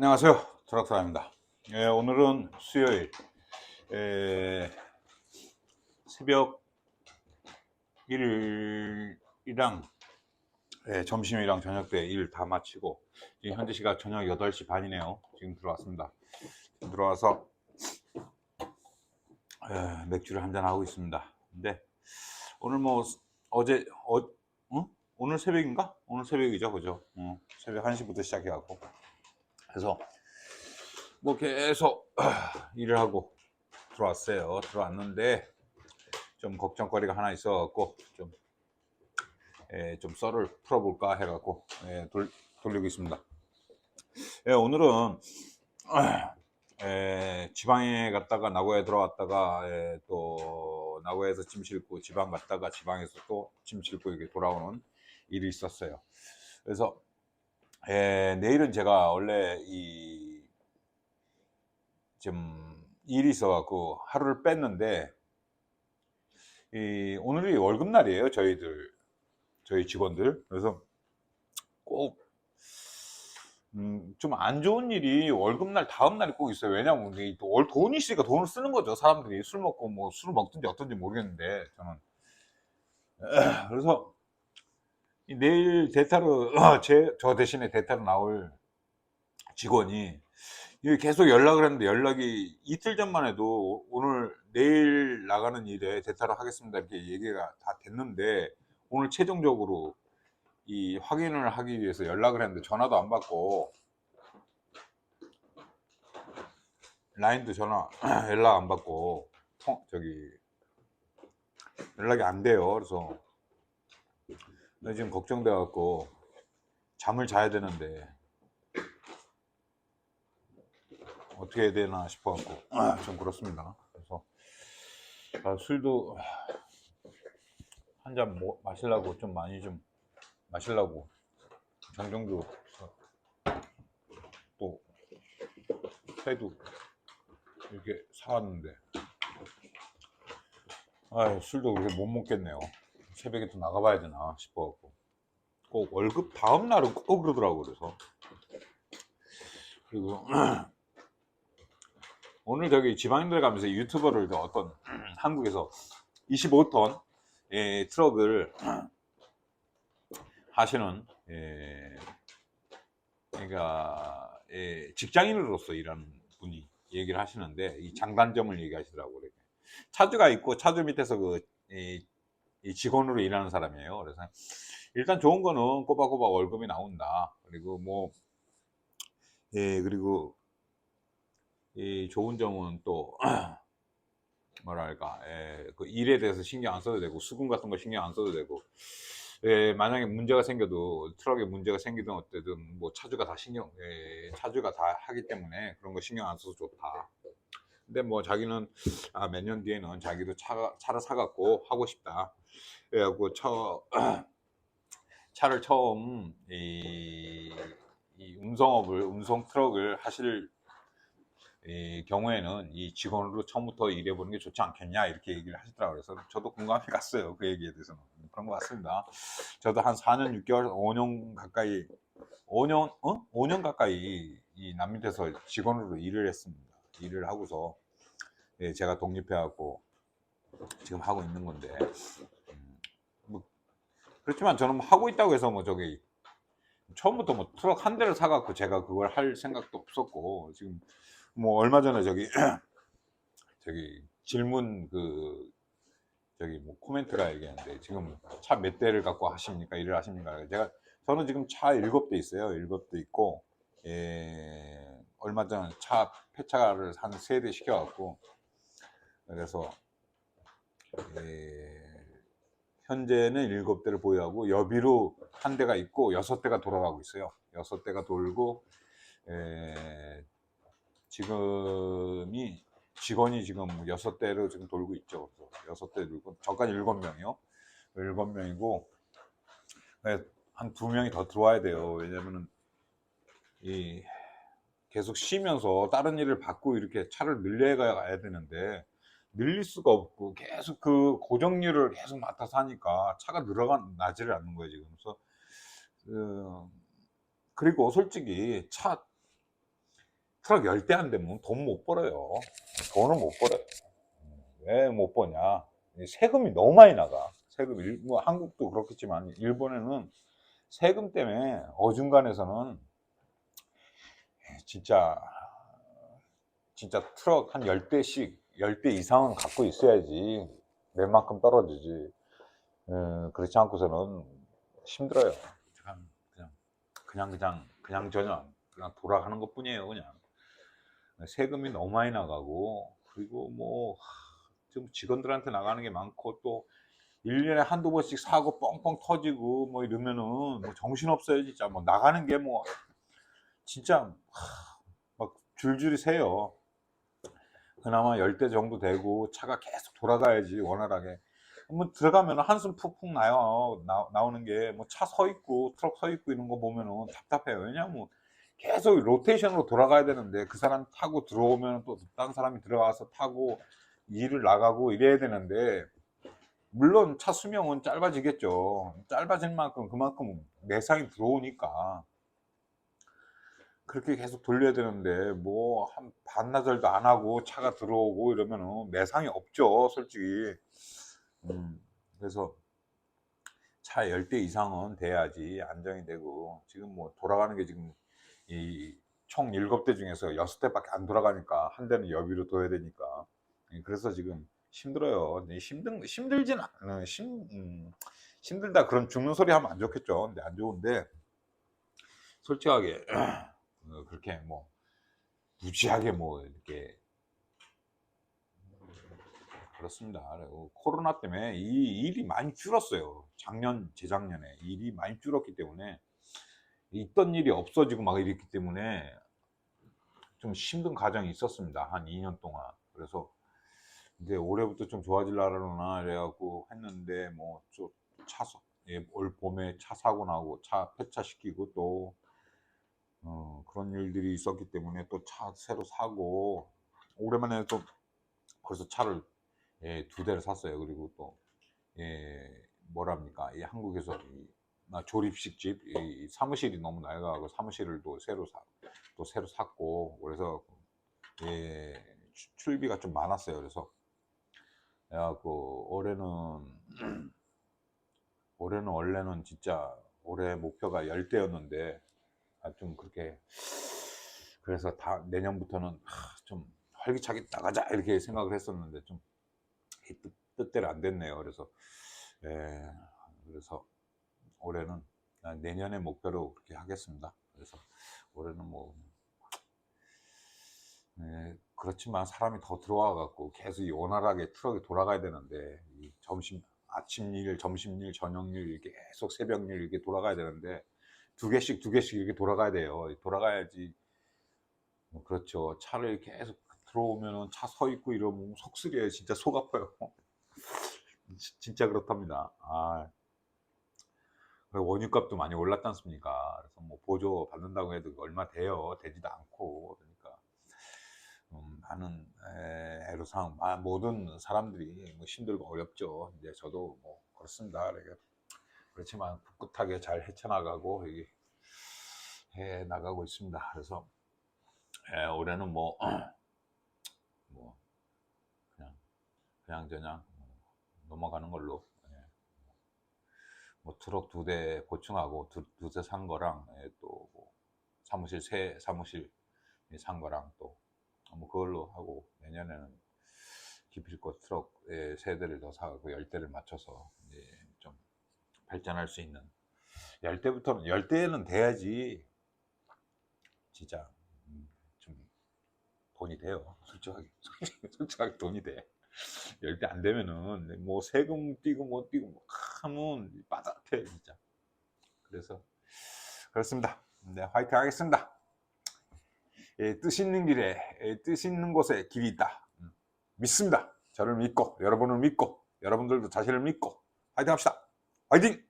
안녕하세요. 트럭터입니다. 예, 오늘은 수요일 예, 새벽 1일이랑 예, 점심이랑 저녁 때 일 다 마치고 지금 현재 시각 저녁 8시 반이네요. 지금 들어왔습니다. 지금 들어와서 예, 맥주를 한잔 하고 있습니다. 근데 오늘 뭐 어제 어, 응? 오늘 새벽인가? 오늘 새벽이죠, 그죠? 응, 새벽 1시부터 시작해갖고 그래서 뭐 계속 일을 하고 들어왔어요. 들어왔는데 좀 걱정거리가 하나 있어갖고 좀, 예, 좀 썰을 풀어볼까 해갖고 예, 돌, 돌리고 있습니다. 예, 오늘은 예, 지방에 갔다가 나고야에 들어왔다가 예, 또 나고야에서 짐 싣고 지방 갔다가 지방에서 또 짐 싣고 이렇게 돌아오는 일이 있었어요. 그래서 예, 내일은 제가 원래 이, 좀 일이 있어갖고 하루를 뺐는데, 이, 오늘이 월급날이에요, 저희들. 저희 직원들. 그래서 꼭, 음, 좀 안 좋은 일이 월급날 다음날이 꼭 있어요. 왜냐면 월- 돈이 있으니까 돈을 쓰는 거죠. 사람들이 술 먹고 뭐 술을 먹든지 어떤지 모르겠는데, 저는. 그래서 이 내일 대타로 제, 저 대신에 대타로 나올 직원이 계속 연락을 했는데 연락이 이틀 전만 해도 오늘 내일 나가는 일에 대타로 하겠습니다 이렇게 얘기가 다 됐는데 오늘 최종적으로 이 확인을 하기 위해서 연락을 했는데 전화도 안 받고 라인도 전화 연락 안 받고 통, 저기 연락이 안 돼요. 그래서 나 지금 걱정돼 갖고 잠을 자야 되는데 어떻게 해야 되나 싶어 갖고 좀 그렇습니다. 그래서 아, 술도 한 잔 마시려고 좀 많이 좀 마시려고 정정도 또 회도 이렇게 사왔는데 아 술도 그렇게 못 먹겠네요. 새벽에 또 나가봐야 되나 싶어갖고 꼭 월급 다음 날은 꼭 그러더라고 그래서 그리고 오늘 저기 지방인들 가면서 유튜버를 저 어떤 한국에서 25톤 의 트럭을 하시는 예, 그러니까 예, 직장인으로서 일하는 분이 얘기를 하시는데 이 장단점을 얘기하시더라고요. 차주가 있고 차주 밑에서 그 이, 이 직원으로 일하는 사람이에요. 그래서 일단 좋은 거는 꼬박꼬박 월급이 나온다. 그리고 뭐, 예, 그리고 이 좋은 점은 또, 뭐랄까, 예, 그 일에 대해서 신경 안 써도 되고, 수금 같은 거 신경 안 써도 되고, 예, 만약에 문제가 생겨도, 트럭에 문제가 생기든 어때든, 뭐 차주가 다 신경, 예, 차주가 다 하기 때문에 그런 거 신경 안 써도 좋다. 근데 뭐 자기는 아, 몇 년 뒤에는 자기도 차, 차를 사갖고 하고 싶다. 그래갖고 처, 차를 처음 이, 이 운송업을 운송 트럭을 하실 이 경우에는 이 직원으로 처음부터 일해보는 게 좋지 않겠냐 이렇게 얘기를 하시더라고요. 그래서 저도 공감이 갔어요. 그 얘기에 대해서는 그런 것 같습니다. 저도 한 4년 6개월, 5년 가까이 5년 어? 5년 가까이 이 남밑에서 직원으로 일을 했습니다. 일을 하고서 예, 제가 독립해갖고 지금 하고 있는 건데 음, 뭐 그렇지만 저는 뭐 하고 있다고 해서 뭐 저기 처음부터 뭐 트럭 한 대를 사갖고 제가 그걸 할 생각도 없었고 지금 뭐 얼마 전에 저기 저기 질문 그 저기 뭐 코멘트가 얘기하는데 지금 차 몇 대를 갖고 하십니까? 일을 하십니까? 제가 저는 지금 차 일곱 대 있어요. 일곱 대 있고 예, 얼마 전에 차 폐차를 한 세대 시켜갖고 그래서 예, 현재는 일곱 대를 보유하고 여비로 한 대가 있고 여섯 대가 돌아가고 있어요. 여섯 대가 돌고 에, 지금이 직원이 지금 여섯 대로 지금 돌고 있죠. 여섯 대 돌고 저까지 일곱 명이요. 일곱 명이고 한 두 명이 더 들어와야 돼요. 왜냐면은 이 계속 쉬면서 다른 일을 받고 이렇게 차를 늘려가야 되는데 늘릴 수가 없고 계속 그 고정률을 계속 맡아서 하니까 차가 늘어가 나지를 않는 거예요 지금 그래서 그, 그리고 솔직히 차 트럭 열대 안 되면 돈 못 벌어요. 돈을 못 벌어요. 왜 못 버냐? 이 세금이 너무 많이 나가. 세금, 일, 뭐 한국도 그렇겠지만 일본에는 세금 때문에 어중간해서는 진짜 진짜 트럭 한 10대씩 10대 이상은 갖고 있어야지 웬만큼 떨어지지. 음, 그렇지 않고서는 힘들어요. 그냥 그냥 그냥 그냥 저냥 그냥 돌아가는 것 뿐이에요 그냥. 세금이 너무 많이 나가고 그리고 뭐좀 직원들한테 나가는 게 많고 또 1년에 한두 번씩 사고 뻥뻥 터지고 뭐 이러면은 뭐 정신없어요 진짜. 뭐 나가는 게뭐 진짜 하, 막 줄줄이 새요. 그나마 10대 정도 되고 차가 계속 돌아가야지 원활하게. 뭐 들어가면 한숨 푹푹 나요. 나, 나오는 게 뭐 차 서 있고 트럭 서 있고 이런 거 보면은 답답해요. 왜냐면 계속 로테이션으로 돌아가야 되는데 그 사람 타고 들어오면 또 다른 사람이 들어가서 타고 일을 나가고 이래야 되는데 물론 차 수명은 짧아지겠죠. 짧아질 만큼 그만큼 매상이 들어오니까 그렇게 계속 돌려야 되는데 뭐 한 반나절도 안 하고 차가 들어오고 이러면은 매상이 없죠 솔직히. 음, 그래서 차 10대 이상은 돼야지 안정이 되고. 지금 뭐 돌아가는 게 지금 이 총 7대 중에서 6대밖에 안 돌아가니까 한 대는 여비로 둬야 되니까. 예, 그래서 지금 힘들어요. 힘든 힘들진 않은 힘 음, 힘들다 그런 죽는 소리 하면 안 좋겠죠. 근데 안 좋은데 솔직하게 어, 그렇게 뭐 무지하게 뭐 이렇게 그렇습니다. 코로나 때문에 이 일이 많이 줄었어요. 작년, 재작년에 일이 많이 줄었기 때문에 있던 일이 없어지고 막 이랬기 때문에 좀 힘든 과정이 있었습니다. 한 2년 동안. 그래서 이제 올해부터 좀 좋아질라나 이래갖고 했는데 뭐좀 차서 예, 올 봄에 차 사고 나고 차 폐차시키고 또 어, 그런 일들이 있었기 때문에 또 차 새로 사고 오랜만에 또 벌써 차를 예, 두 대를 샀어요. 그리고 또 예, 뭐랍니까 이 한국에서 이, 나 조립식 집 이, 사무실이 너무 낡아가고 사무실을 또 새로 사, 또 새로 샀고 그래서 예, 추- 출비가 좀 많았어요. 그래서 그래갖고 올해는 올해는 원래는 진짜 올해 목표가 10대였는데 아, 좀 그렇게 그래서 다 내년부터는 하, 좀 활기차게 나가자 이렇게 생각을 했었는데 좀이 뜻, 뜻대로 안 됐네요. 그래서 예, 그래서 올해는 아, 내년의 목표로 그렇게 하겠습니다. 그래서 올해는 뭐 예, 그렇지만 사람이 더 들어와 갖고 계속 이 원활하게 트럭이 돌아가야 되는데 이 점심 아침 일, 점심 일, 저녁 일 이렇게 계속 새벽 일 이렇게 돌아가야 되는데 두 개씩 두 개씩 이렇게 돌아가야 돼요. 돌아가야지 뭐 그렇죠. 차를 계속 들어오면은 차 서 있고 이러면 속쓰려요. 진짜 속 아파요. 지- 진짜 그렇답니다. 아, 원유값도 많이 올랐지 않습니까? 그래서 뭐 보조 받는다고 해도 얼마 돼요. 되지도 않고 그러니까 음, 많은 에, 애로사항, 아, 모든 사람들이 뭐 힘들고 어렵죠. 이제 저도 뭐 그렇습니다. 그러니까 그렇지만 꿋꿋하게 잘 헤쳐나가고 이게 해 나가고 있습니다. 그래서 예, 올해는 뭐, 뭐, 그냥, 그냥 저냥 뭐 넘어가는 걸로. 예. 뭐 트럭 두 대 보충하고 두, 두대 산 거랑 예, 또뭐 사무실 새 사무실 산 거랑 또 뭐 그걸로 하고 내년에는 기필코 트럭 예, 세 대를 더 사고 열 대를 맞춰서 이제 좀 발전할 수 있는 열 대부터는 열 대는 돼야지 진짜 음, 좀 돈이 돼요. 솔직하게 솔직하게, 돈이 돼. 열대 안 되면은 뭐 세금 띄고 뭐 띄고 뭐 하면 빠듯해 진짜. 그래서 그렇습니다. 네, 화이팅 하겠습니다. 예, 뜻 있는 길에 예, 뜻 있는 곳에 길이 있다. 음, 믿습니다. 저를 믿고 여러분을 믿고 여러분들도 자신을 믿고 화이팅 합시다. 화이팅!